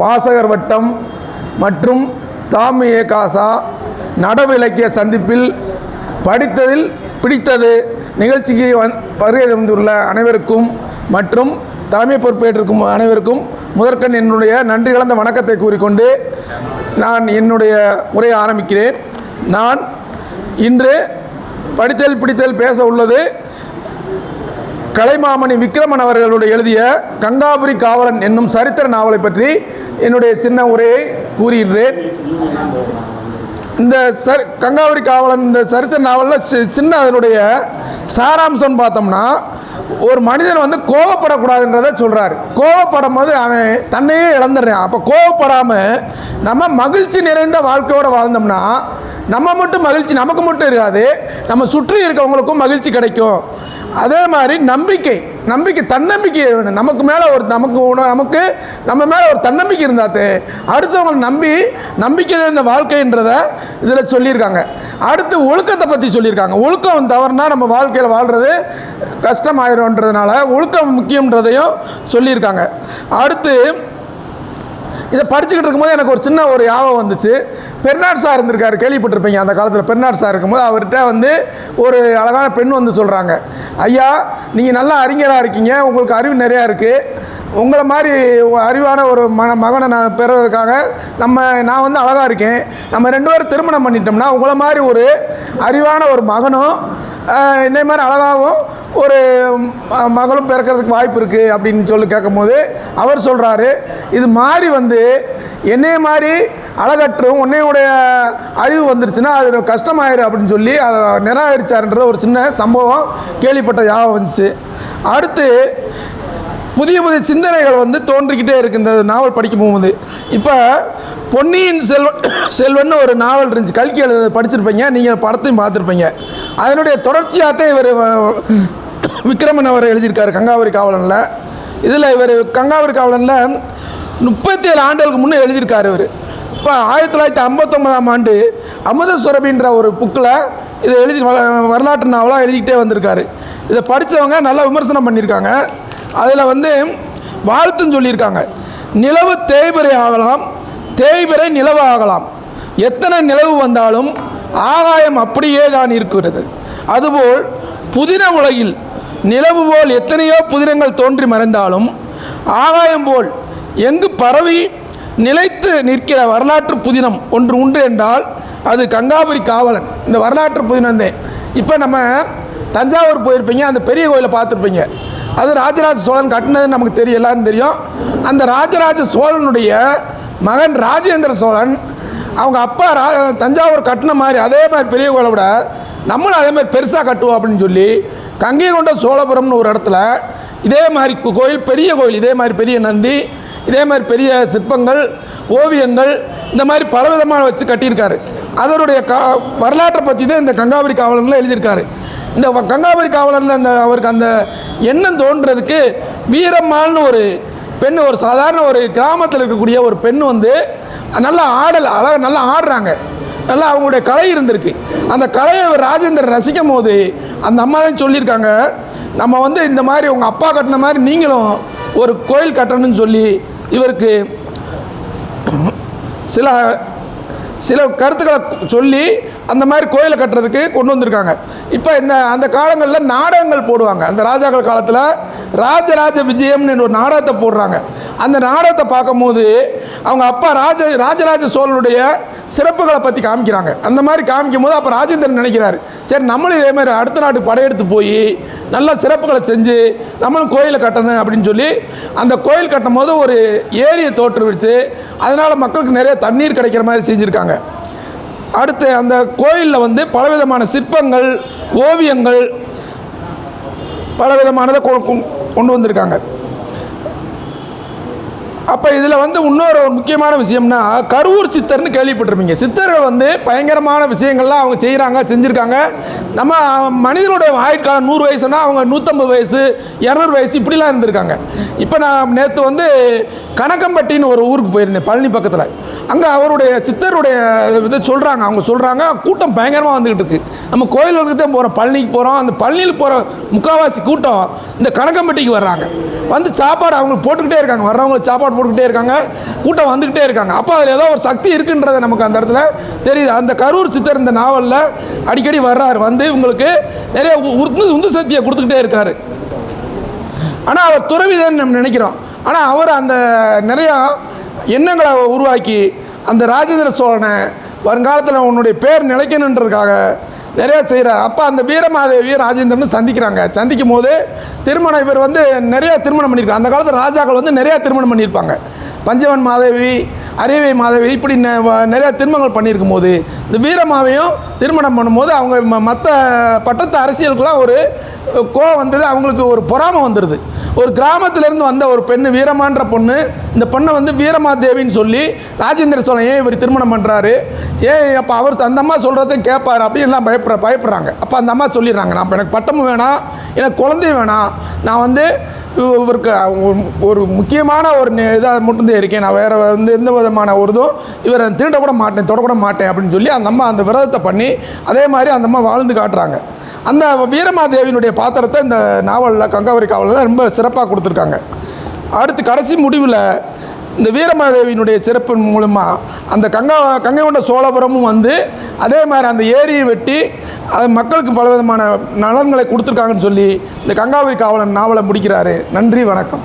வாசகர் வட்டம் மற்றும் தாமி காசா நடவு இலக்கிய சந்திப்பில் படித்ததில் பிடித்தது நிகழ்ச்சிக்கு வந் வருகை தந்துள்ள அனைவருக்கும் மற்றும் தலைமை பொறுப்பேற்றிருக்கும் அனைவருக்கும் முதற்கண் என்னுடைய நன்றி கலந்த வணக்கத்தை கூறிக்கொண்டு நான் என்னுடைய உரையை ஆரம்பிக்கிறேன். நான் இன்று படித்தல் பிடித்தல் பேச உள்ளது. கலைமாமணி விக்ரமன் அவர்களுடைய எழுதிய கங்காபுரி காவலன் என்னும் சரித்திர நாவலை பற்றி என்னுடைய சின்ன உரையை கூறுகின்றேன். இந்த சரி கங்காவரி காவலன் இந்த சரித்திர நாவலில் சி- சின்ன அதனுடைய சாராம்சம் பார்த்தோம்னா ஒரு மனிதன் வந்து கோவப்படக்கூடாதுன்றதை சொல்கிறார் கோவப்படும் போது அவன் தன்னையே இழந்துடுறான். அப்போ கோவப்படாமல் நம்ம மகிழ்ச்சி நிறைந்த வாழ்க்கையோட வாழ்ந்தோம்னா நம்ம மட்டும் மகிழ்ச்சி நமக்கு மட்டும் இருக்காது நம்ம சுற்றி இருக்கவங்களுக்கும் மகிழ்ச்சி கிடைக்கும். அதே மாதிரி நம்பிக்கை. நம்பிக்கை தன்னம்பிக்கை வேணும். நமக்கு மேலே ஒரு நமக்கு நமக்கு நம்ம மேலே ஒரு தன்னம்பிக்கை இருந்தாத்தே அடுத்தவங்களை நம்பி நம்பிக்கை இந்த வாழ்க்கைன்றத இதில் சொல்லியிருக்காங்க. அடுத்து ஒழுக்கத்தை பற்றி சொல்லியிருக்காங்க. ஒழுக்கம் தவறுனா நம்ம வாழ்க்கையில் வாழ்கிறது கஷ்டமாயிரும்ன்றதுனால ஒழுக்கம் முக்கியன்றதையும் சொல்லியிருக்காங்க. அடுத்து இதை படிச்சுக்கிட்டு இருக்கும்போது எனக்கு ஒரு சின்ன ஒரு யாபம் வந்துச்சு. பெர்னாட் சார் இருந்திருக்காரு கேள்விப்பட்டிருப்பீங்க அந்த காலத்தில். பெர்னாட் சார் இருக்கும்போது அவர்கிட்ட வந்து ஒரு அழகான பெண் வந்து சொல்கிறாங்க ஐயா நீங்கள் நல்லா அறிஞராக இருக்கீங்க. உங்களுக்கு அறிவு நிறையா இருக்குது உங்களை மாதிரி அறிவான ஒரு மன மகனை நான் பெறுவதற்காக நம்ம நான் வந்து அழகாக இருக்கேன். நம்ம ரெண்டு பேரும் திருமணம் பண்ணிட்டோம்னா உங்களை மாதிரி ஒரு அறிவான ஒரு மகனும் ஆஹ், மாதிரி அழகாகவும் ஒரு மகளும் பிறக்கிறதுக்கு வாய்ப்பு இருக்குது அப்படின்னு சொல்லி கேட்கும்போது அவர் சொல்கிறாரு இது மாதிரி வந்து என்னைய மாதிரி அழகற்றும் உன்னையுடைய அறிவு வந்துருச்சுன்னா அது கஷ்டமாயிரு அப்படின்னு சொல்லி அதை நிராகரிச்சாருன்ற ஒரு சின்ன சம்பவம் கேள்விப்பட்ட யாபம் வந்துச்சு. அடுத்து புதிய புதிய சிந்தனைகள் வந்து தோன்றிக்கிட்டே இருக்கு இந்த நாவல் படிக்கும் போகும்போது இப்போ பொன்னியின் செல்வன் செல்வன் ஒரு நாவல் இருந்துச்சு. கல்கி எழுத படிச்சிருப்பீங்க நீங்கள் படத்தையும் பார்த்துருப்பீங்க. அதனுடைய தொடர்ச்சியாகத்தான் இவர் விக்ரமன் அவர் எழுதியிருக்காரு கங்காவரி காவலனில். இதில் இவர் கங்காவரி காவலனில் முப்பத்தி ஏழு ஆண்டுகளுக்கு முன்னே எழுதியிருக்கார் இவர். இப்போ ஆயிரத்தி தொள்ளாயிரத்தி ஐம்பத்தொம்பதாம் ஆண்டு அமுத சுரபின்ற ஒரு புக்கில் இதை எழுதி வ- வரலாற்று நாவலாக எழுதிக்கிட்டே வந்திருக்காரு. இதை படித்தவங்க நல்லா விமர்சனம் பண்ணியிருக்காங்க. அதில் வந்து வாழ்த்துன்னு சொல்லியிருக்காங்க. நிலவு தேய்பிறை ஆகலாம் தேய்பிறை நிலவு ஆகலாம். எத்தனை நிலவு வந்தாலும் ஆகாயம் அப்படியே தான் இருக்கிறது. அதுபோல் புதின உலகில் நிலவு போல் எத்தனையோ புதினங்கள் தோன்றி மறைந்தாலும் ஆகாயம் போல் எங்கு பரவி நிலைத்து நிற்கிற வரலாற்று புதினம் ஒன்று உண்டு என்றால் அது கங்காபுரி காவலன். இந்த வரலாற்று புதினம் தான். இப்போ நம்ம தஞ்சாவூர் போயிருப்பீங்க அந்த பெரிய கோயிலை பார்த்துருப்பீங்க. அது ராஜராஜ சோழன் கட்டினது நமக்கு தெரியும் எல்லாரும் தெரியும். அந்த ராஜராஜ சோழனுடைய மகன் ராஜேந்திர சோழன் அவங்க அப்பா தஞ்சாவூர் கட்டின மாதிரி அதே மாதிரி பெரிய கோயிலை விட நம்மளும் அதே மாதிரி பெருசாக கட்டுவோம் அப்படின்னு சொல்லி கங்கை கொண்ட சோழபுரம்னு ஒரு இடத்துல இதே மாதிரி கோயில் பெரிய கோயில் இதே மாதிரி பெரிய நந்தி இதே மாதிரி பெரிய சிற்பங்கள் ஓவியங்கள் இந்த மாதிரி பலவிதமான வச்சு கட்டியிருக்காரு. அதனுடைய க வரலாற்றை பற்றி தான் இந்த கங்காபுரி காவலனில் எழுதியிருக்காரு. இந்த வ- கங்காவரி காவலனில் அந்த அவருக்கு அந்த எண்ணம் தோன்றதுக்கு வீரம்மாள்னு ஒரு பெண் ஒரு சாதாரண ஒரு கிராமத்தில் இருக்கக்கூடிய ஒரு பெண் வந்து நல்லா ஆடல் அழகாக நல்லா ஆடுறாங்க. நல்லா அவங்களுடைய கலை இருந்திருக்கு. அந்த கலையை ராஜேந்திரன் ரசிக்கும் போது அந்த அம்மா தான் சொல்லியிருக்காங்க நம்ம வந்து இந்த மாதிரி உங்கள் அப்பா கட்டின மாதிரி நீங்களும் ஒரு கோயில் கட்டணும்னு சொல்லி இவருக்கு சில சில கருத்துக்களை சொல்லி அந்த மாதிரி கோயிலை கட்டுறதுக்கு கொண்டு வந்திருக்காங்க. இப்போ இந்த அந்த காலங்களில் நாடகங்கள் போடுவாங்க. அந்த ராஜாக்கள் காலத்தில் ராஜராஜ விஜயம்னு ஒரு நாடகத்தை போடுறாங்க. அந்த நாடகத்தை பார்க்கும்போது அவங்க அப்பா ராஜ ராஜராஜ சோழனுடைய சிறப்புகளை பற்றி காமிக்கிறாங்க. அந்த மாதிரி காமிக்கும் போது அப்போ ராஜேந்திரன் நினைக்கிறாரு. சரி நம்மளும் இதே மாதிரி அடுத்த நாட்டுக்கு படையெடுத்து போய் நல்ல சிறப்புகளை செஞ்சு நம்மளும் கோயிலை கட்டணும் அப்படின்னு சொல்லி அந்த கோயில் கட்டும் போது ஒரு ஏரியை தோற்றுவிச்சு அதனால் மக்களுக்கு நிறைய தண்ணீர் கிடைக்கிற மாதிரி செஞ்சுருக்காங்க. அடுத்து அந்த கோயிலில் வந்து பலவிதமான சிற்பங்கள் ஓவியங்கள் பலவிதமானதை கொ- கொ- கொண்டு வந்திருக்காங்க. அப்போ இதில் வந்து இன்னொரு ஒரு முக்கியமான விஷயம்னா கரூர் சித்தர்னு கேள்விப்பட்டிருப்பீங்க. சித்தர்கள் வந்து பயங்கரமான விஷயங்கள்லாம் அவங்க செய்கிறாங்க செஞ்சுருக்காங்க. நம்ம மனிதனோட ஆயுட்காலம் நூறு வயசுனா அவங்க நூற்றம்பது வயசு இரநூறு வயசு இப்படிலாம் இருந்திருக்காங்க. இப்போ நான் நேற்று வந்து கணக்கம்பட்டின்னு ஒரு ஊருக்கு போயிருந்தேன் பழனி பக்கத்தில். அங்கே அவருடைய சித்தருடைய இதை சொல்கிறாங்க அவங்க சொல்கிறாங்க கூட்டம் பயங்கரமாக வந்துக்கிட்டு இருக்குது நம்ம கோயிலுக்கு தான் போகிறோம் பழனிக்கு போகிறோம் அந்த பழனியில் போகிற முக்கால்வாசி கூட்டம் இந்த கணக்கம்பட்டிக்கு வர்றாங்க. வந்து சாப்பாடு அவங்களுக்கு போட்டுக்கிட்டே இருக்காங்க வர்றவங்களுக்கு சாப்பாடு போட்டுக்கிட்டே இருக்காங்க கூட்டம் வந்துக்கிட்டே இருக்காங்க. அப்போ அதில் ஏதோ ஒரு சக்தி இருக்குன்றதை நமக்கு அந்த இடத்துல தெரியுது. அந்த கரூர் சித்தர் இந்த நாவலில் அடிக்கடி வர்றாரு. வந்து உங்களுக்கு நிறைய உந்து உந்து சக்தியை கொடுத்துக்கிட்டே இருக்காரு. ஆனால் அவர் துறவிதான் நம்ம நினைக்கிறோம். ஆனால் அவர் அந்த நிறையா எண்ணங்களை உருவாக்கி அந்த ராஜேந்திர சோழனை வருங்காலத்தில் உன்னுடைய பேர் நிலைக்கணுன்றதுக்காக நிறைய செய்கிறார் அப்போ அந்த வீரமாதேவி ராஜேந்திரன் சந்திக்கிறாங்க. சந்திக்கும் போது திருமணம் இவர் வந்து நிறைய திருமணம் பண்ணியிருக்காங்க அந்த காலத்தில் ராஜாக்கள் வந்து நிறையா திருமணம் பண்ணியிருப்பாங்க. பஞ்சவன் மாதேவி அரியவை மாதவி இப்படி நிறையா நிறைய திருமணங்கள் பண்ணியிருக்கும் போது இந்த வீரமாவையும் திருமணம் பண்ணும்போது அவங்க மற்ற பட்டத்து அரசியலுக்குலாம் ஒரு கோவம் வந்தது அவங்களுக்கு ஒரு பொறாமை வந்துடுது ஒரு கிராமத்திலேருந்து வந்த ஒரு பெண்ணு வீரமான்ற பொண்ணு இந்த பொண்ணை வந்து வீரமாதேவின்னு சொல்லி ராஜேந்திர சோழன் ஏன் இவர் திருமணம் பண்ணுறாரு ஏன் அப்போ அவர் அந்த அம்மா சொல்கிறதையும் கேட்பார் அப்படின்னு எல்லாம் பயப்பட பயப்படுறாங்க அப்போ அந்த அம்மா சொல்லிடுறாங்க நான் எனக்கு பட்டமும் வேணாம் எனக்கு குழந்தையும் வேணாம். நான் வந்து இவருக்கு ஒரு- ஒரு முக்கியமான ஒரு இதாக மட்டும்தான் இருக்கேன். நான் வேறு வந்து எந்த விதமான ஒரு இதுவும் இவரை திருடக்கூட மாட்டேன் தொடக்கூட மாட்டேன் அப்படின்னு சொல்லி அந்த அம்மா அந்த விரதத்தை பண்ணி அதே மாதிரி அந்த அம்மா வாழ்ந்து காட்டுறாங்க. அந்த வீரமாதேவியினுடைய பாத்திரத்தை இந்த நாவலில் கங்காவரி காவலில் ரொம்ப சிறப்பாக கொடுத்துருக்காங்க. அடுத்து கடைசி முடிவில் இந்த வீரமாதேவியினுடைய சிறப்பின் மூலமாக அந்த கங்கா கங்கை கொண்ட சோழபுரமும் வந்து அதே மாதிரி அந்த ஏரியை வெட்டி அது மக்களுக்கு பலவிதமான நலன்களை கொடுத்துருக்காங்கன்னு சொல்லி இந்த கங்காவரி காவலன் நாவலை முடிக்கிறாரு. நன்றி வணக்கம்.